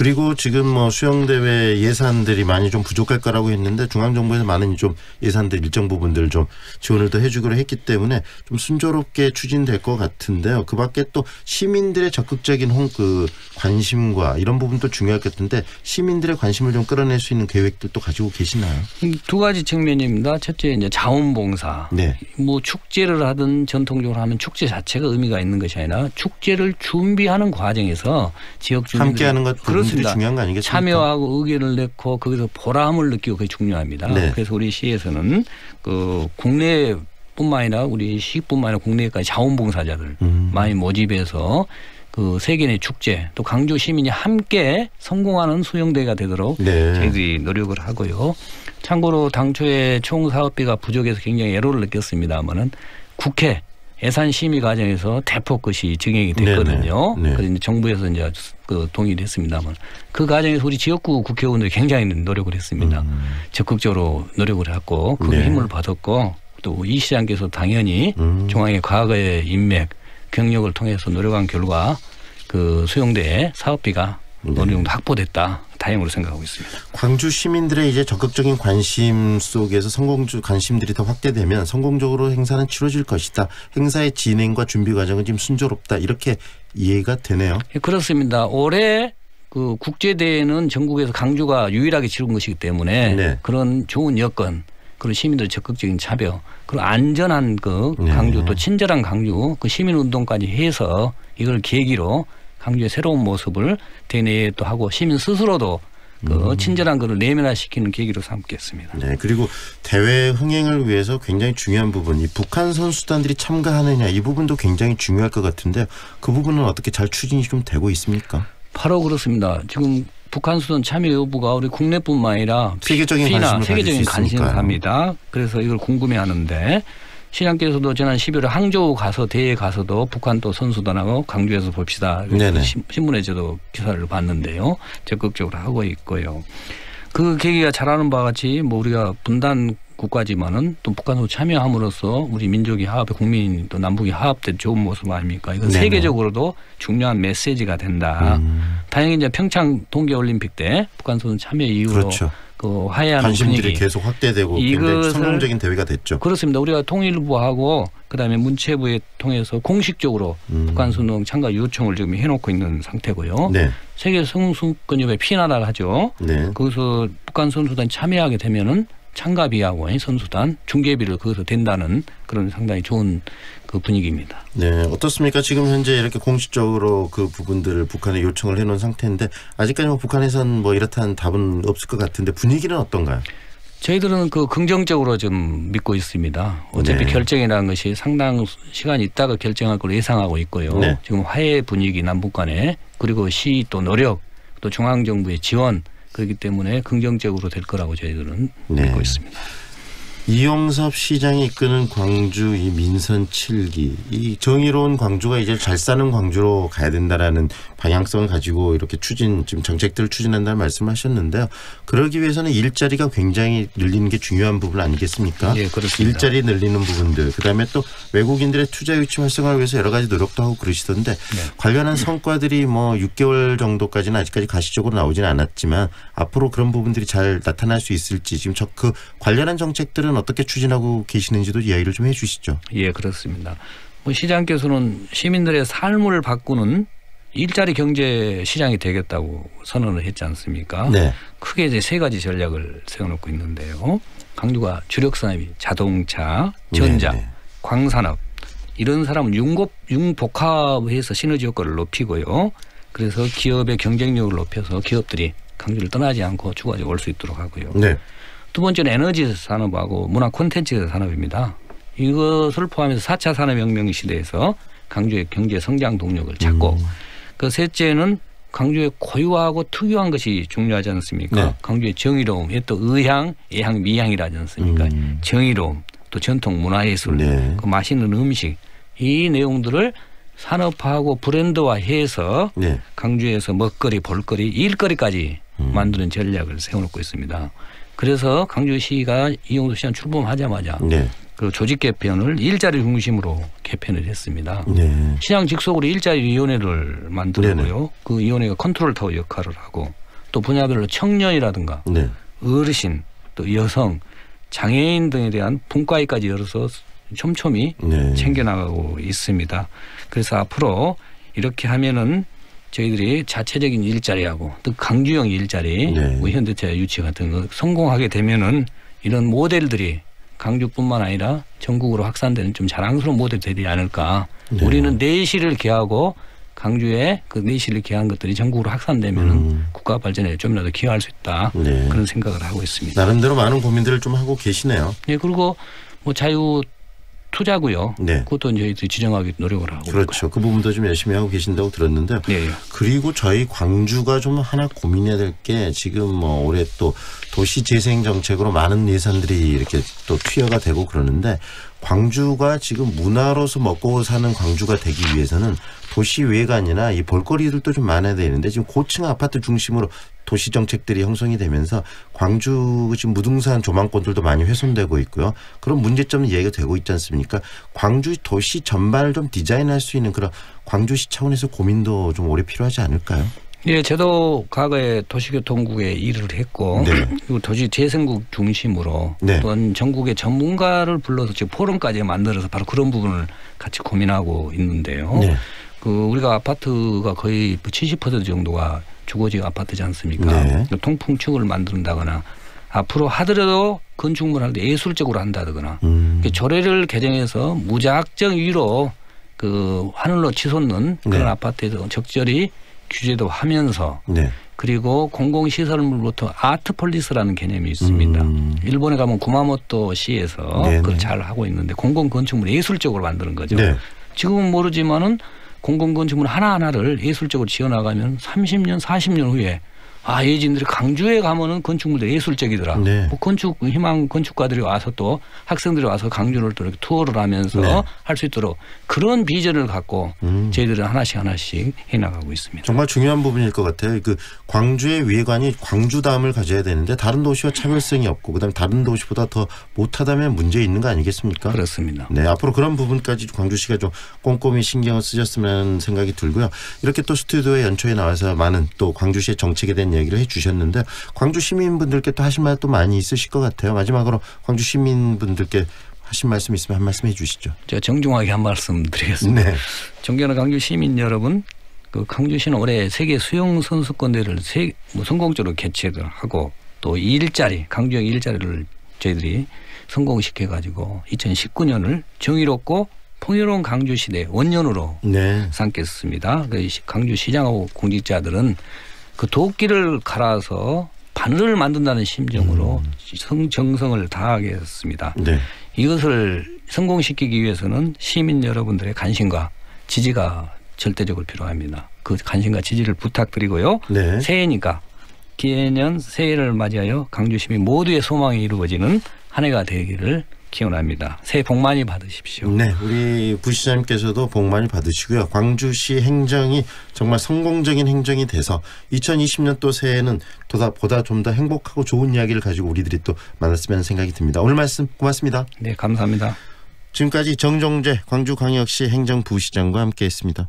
그리고 지금 뭐 수영대회 예산들이 많이 좀 부족할 거라고 했는데 중앙정부에서 많은 좀 예산들 일정 부분들 좀 지원을 더 해주기로 했기 때문에 좀 순조롭게 추진될 것 같은데요. 그 밖에 또 시민들의 적극적인 홍, 그 관심과 이런 부분도 중요할 것 같은데 시민들의 관심을 좀 끌어낼 수 있는 계획들도 가지고 계시나요? 두 가지 측면입니다. 첫째 이제 자원봉사. 네. 뭐 축제를 하든 전통적으로 하면 축제 자체가 의미가 있는 것이 아니라 축제를 준비하는 과정에서 지역 주민들 함께하는 것부 분들이 중요한 거 아니겠습니까? 참여하고 의견을 내고 거기서 보람을 느끼고 그게 중요합니다. 네. 그래서 우리 시에서는 그 국내 뿐만 아니라 우리 시뿐만 아니라 국내까지 자원봉사자들 음. 많이 모집해서 그 세계 내 축제 또 강주 시민이 함께 성공하는 수영대가 되도록 네. 저희들이 노력을 하고요. 참고로 당초에 총 사업비가 부족해서 굉장히 애로를 느꼈습니다만은 국회 예산 심의 과정에서 대폭 것이 증액이 됐거든요. 네네. 네. 그래서 이제 정부에서 이제 그 동의를 했습니다만 그 과정에서 우리 지역구 국회의원들이 굉장히 노력을 했습니다. 적극적으로 노력을 했고 그 음. 네. 힘을 받았고 또 이 시장께서 당연히 음. 중앙의 과거의 인맥 경력을 통해서 노력한 결과 그 수용대에 사업비가 네. 어느 정도 확보됐다 다행으로 생각하고 있습니다. 광주 시민들의 이제 적극적인 관심 속에서 성공주 관심들이 더 확대되면 성공적으로 행사는 치러질 것이다. 행사의 진행과 준비 과정은 지금 순조롭다. 이렇게 이해가 되네요. 예, 그렇습니다. 올해 그 국제 대회는 전국에서 강주가 유일하게 치른 것이기 때문에 네. 그런 좋은 여건, 그런 시민들의 적극적인 참여, 그리고 안전한 그 네. 강주 또 친절한 강주 그 시민 운동까지 해서 이걸 계기로 강주의 새로운 모습을 대내에 또 하고 시민 스스로도 그 친절한 것을 내면화시키는 계기로 삼겠습니다. 네. 그리고 대회 흥행을 위해서 굉장히 중요한 부분, 이 북한 선수단들이 참가하느냐 이 부분도 굉장히 중요할 것 같은데 그 부분은 어떻게 잘 추진이 좀 되고 있습니까? 바로 그렇습니다. 지금 북한 수단 참여 여부가 우리 국내뿐만 아니라 세계적인 피나 관심을 세계적인 있으니까요. 관심사입니다. 그래서 이걸 궁금해하는데 시장께서도 지난 12월에 항저우 가서 대회 가서도 북한 또 선수단하고 강주에서 봅시다. 네네. 신- 신문에 저도 기사를 봤는데요. 적극적으로 하고 있고요. 그 계기가 잘하는 바와 같이 뭐 우리가 분단 국가지만은 또 북한으로 참여함으로써 우리 민족이 화합, 국민 또 남북이 화합된 좋은 모습 아닙니까? 이건 네네. 세계적으로도 중요한 메시지가 된다. 음, 다행히 이제 평창 동계올림픽 때 북한 선수 참여 이후로 그렇죠. 그 화해하는 관심들이 분위기 계속 확대되고 굉장히 성공적인 대회가 됐죠. 그렇습니다. 우리가 통일부하고 그다음에 문체부에 통해서 공식적으로 음. 북한 수능 참가 요청을 지금 해놓고 있는 상태고요. 네. 세계 성수권협회 피나라 하죠. 네. 거기서 북한 선수단 참여하게 되면은 참가비하고 선수단 중계비를 거기서 댄다는 그런 상당히 좋은 그 분위기입니다. 네, 어떻습니까? 지금 현재 이렇게 공식적으로 그 부분들을 북한에 요청을 해놓은 상태인데 아직까지 뭐 북한에선 뭐 이렇다는 답은 없을 것 같은데 분위기는 어떤가요? 저희들은 그 긍정적으로 좀 믿고 있습니다. 어차피 네. 결정이라는 것이 상당 시간 있다가 결정할 걸로 예상하고 있고요. 네. 지금 화해 분위기 남북 간에 그리고 시 또 노력 또 중앙 정부의 지원 그렇기 때문에 긍정적으로 될 거라고 저희들은 네. 믿고 있습니다. 이용섭 시장이 이끄는 광주 이 민선 7기 이 정의로운 광주가 이제 잘 사는 광주로 가야 된다라는 방향성을 가지고 이렇게 추진 지금 정책들을 추진한다는 말씀하셨는데요. 그러기 위해서는 일자리가 굉장히 늘리는 게 중요한 부분 아니겠습니까? 예, 그렇습니다. 일자리 늘리는 부분들 그다음에 또 외국인들의 투자 유치 활성화를 위해서 여러 가지 노력도 하고 그러시던데 네. 관련한 성과들이 뭐 6개월 정도까지는 아직까지 가시적으로 나오지는 않았지만 앞으로 그런 부분들이 잘 나타날 수 있을지 지금 저 그 관련한 정책 들은 어떻게 추진하고 계시는지도 이야기를 좀 해주시죠. 예, 그렇습니다. 뭐 시장께서는 시민들의 삶을 바꾸는 일자리 경제 시장이 되겠다고 선언을 했지 않습니까? 네. 크게 이제 세 가지 전략을 세워놓고 있는데요. 강주가 주력 산업이 자동차, 전자, 네, 네. 광산업 이런 사람은 융복 융복합해서 시너지 효과를 높이고요. 그래서 기업의 경쟁력을 높여서 기업들이 강주를 떠나지 않고 추가적으로 올 수 있도록 하고요. 네. 두 번째는 에너지 산업하고 문화 콘텐츠 산업입니다. 이것을 포함해서 4차 산업혁명 시대에서 강주의 경제 성장 동력을 찾고 음. 그 셋째는 강주의 고유하고 특유한 것이 중요하지 않습니까? 네. 강주의 정의로움, 또 의향, 예향, 미향이라지 않습니까? 음. 정의로움, 또 전통 문화예술, 네. 그 맛있는 음식 이 내용들을 산업화하고 브랜드화해서 네. 강주에서 먹거리, 볼거리, 일거리까지 음. 만드는 전략을 세워놓고 있습니다. 그래서 강주시가 이용도 시장 출범하자마자 네. 그 조직 개편을 일자리 중심으로 개편을 했습니다. 네. 시장 직속으로 일자리 위원회를 만들고요. 그 위원회가 컨트롤 타워 역할을 하고 또 분야별로 청년이라든가 네. 어르신 또 여성 장애인 등에 대한 분과위까지 열어서 촘촘히 네. 챙겨나가고 있습니다. 그래서 앞으로 이렇게 하면은 저희들이 자체적인 일자리하고 또 강주형 일자리, 네. 뭐 현대차 유치 같은 거 성공하게 되면은 이런 모델들이 강주뿐만 아니라 전국으로 확산되는 좀 자랑스러운 모델이 되지 않을까. 네. 우리는 내실을 기하고 강주에 그 내실을 기한 것들이 전국으로 확산되면은 음. 국가 발전에 좀이라도 기여할 수 있다. 네. 그런 생각을 하고 있습니다. 나름대로 많은 고민들을 좀 하고 계시네요. 예, 그리고 뭐 자유 투자고요. 네. 그것도 저희들이 지정하기 노력을 하고 그렇죠. 그 부분도 좀 열심히 하고 계신다고. 예, 예. 그리고 저희 광주가 좀 하나 고민해야 될 게 지금 뭐 올해 또 도시 재생 정책으로 많은 예산들이 이렇게 또 투여가 되고 그러는데 광주가 지금 문화로서 먹고 사는 광주가 되기 위해서는 도시 아니라 이 볼거리들도 좀 많아야 되는데 지금 고층 아파트 중심으로 도시 정책들이 형성이 되면서 광주 지금 무등산 조망권들도 많이 훼손되고 있고요. 그런 문제점은 얘기가 되고 있지 않습니까? 광주 도시 전반을 좀 디자인할 수 있는 그런 광주시 차원에서 고민도 좀 오래 필요하지 않을까요? 예, 저도 과거에 도시교통국에 일을 했고 네. 그리고 도시 재생국 중심으로 네. 또한 전국의 전문가를 불러서 지금 포럼까지 만들어서 바로 그런 부분을 같이 고민하고 있는데요. 네. 그 우리가 아파트가 거의 70% 정도가 주거지 아파트지 않습니까? 네. 그 통풍축을 만든다거나 앞으로 하더라도 건축물 할 때 예술적으로 한다거나 음. 그 조례를 개정해서 무작정 위로 그 하늘로 치솟는 그런 네. 아파트에서 적절히 규제도 하면서 네. 그리고 공공시설물부터 아트폴리스라는 개념이 있습니다. 음. 일본에 가면 구마모토 시에서 네네. 그걸 잘 하고 있는데 공공건축물 예술적으로 만드는 거죠. 네. 지금은 모르지만은 공공건축물 하나하나를 예술적으로 지어나가면 30년, 40년 후에 아, 예진들이 강주에 가면은 건축물들이 예술적이더라. 네. 뭐 건축, 희망 건축가들이 와서 또 학생들이 와서 강주를 또 이렇게 투어를 하면서 네. 할수 있도록 그런 비전을 갖고 음. 저희들은 하나씩 하나씩 해나가고 있습니다. 정말 중요한 부분일 것 같아요. 그 광주의 위해관이 광주다움을 가져야 되는데 다른 도시와 차별성이 없고 그다음에 다른 도시보다 더 못하다면 문제 있는 거 아니겠습니까? 그렇습니다. 네, 앞으로 그런 부분까지 광주시가 좀 꼼꼼히 신경을 쓰셨으면 생각이 들고요. 이렇게 또 스튜디오에 연초에 나와서 많은 또 광주시의 정책에 대한 얘기를 해주셨는데 광주 시민분들께 또 하실 말또 많이 있으실 것 같아요. 마지막으로 광주 시민분들께 하신 말씀 있으면 한 말씀 해주시죠. 제가 정중하게 한 말씀 드리겠습니다. 네, 존경하는 강주 시민 여러분, 그 강주시는 올해 세계 수영 선수권 대회를 세, 뭐 성공적으로 개최를 하고 또 일자리, 강주형 일자리를 저희들이 성공시켜 가지고 2019년을 정의롭고 풍요로운 강주 시대 원년으로 네, 삼겠습니다. 그 시- 강주 시장하고 공직자들은 그 도끼를 갈아서 바늘을 만든다는 심정으로 성 정성을 다하겠습니다. 네, 이것을 성공시키기 위해서는 시민 여러분들의 관심과 지지가 절대적으로 필요합니다. 그 관심과 지지를 부탁드리고요. 네. 새해니까 기해년 새해를 맞이하여 강주 시민 모두의 소망이 이루어지는 한 해가 되기를 기원합니다. 새해 복 많이 받으십시오. 네, 우리 부시장님께서도 복 많이 받으시고요. 광주시 행정이 정말 성공적인 행정이 돼서 2020년 또 새해에는 보다, 보다 좀 더 행복하고 좋은 이야기를 가지고 우리들이 또 만났으면 하는 생각이 듭니다. 오늘 말씀 고맙습니다. 네, 감사합니다. 지금까지 정종재 광주광역시 행정부시장과 함께했습니다.